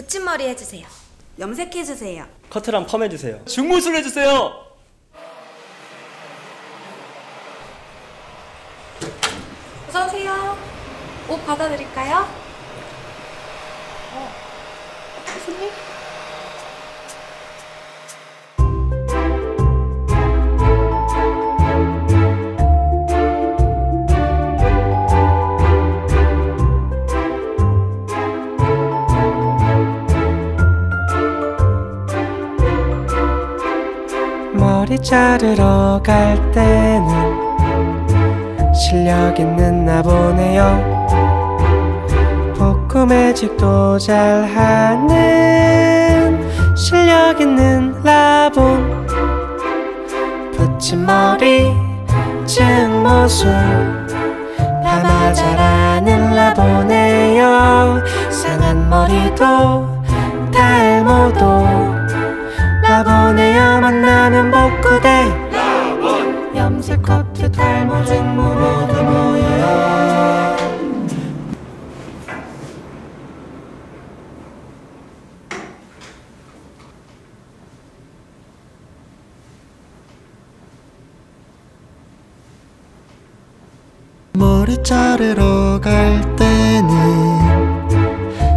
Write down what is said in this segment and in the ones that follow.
붙임머리 해주세요. 염색해주세요. 커트랑 펌 해주세요. 중무술 해주세요. 어서 오세요. 옷 받아드릴까요? 어, 손님? 머리 자르러 갈 때는 실력 있는 나 보네요. 복구 매직도 잘하는 실력 있는 라본. 붙임머리 증모술. 파마 잘하는 라보네요. 상한 머리도 머리 자르러 갈 때는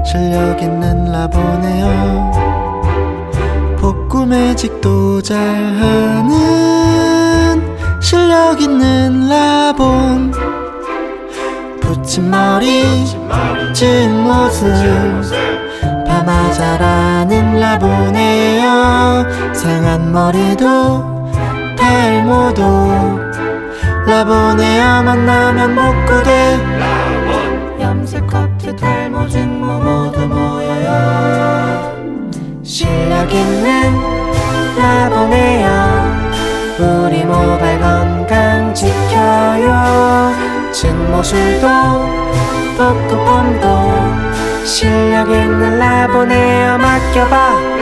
실력 있는 라 보네요. 복구 매직도 잘하는 실력 있는 라본. 붙임머리 증모술 파마 잘하는 라보네요. 상한 머리도 탈모도 라보네요 만나면 복구돼 염색 커트 탈모 증모 모두 모여요. 실력 있는 라보네요. 우리 모발 건강 지켜요. 증모술도 복구펌도 실력 있는 라보네요. 맡겨봐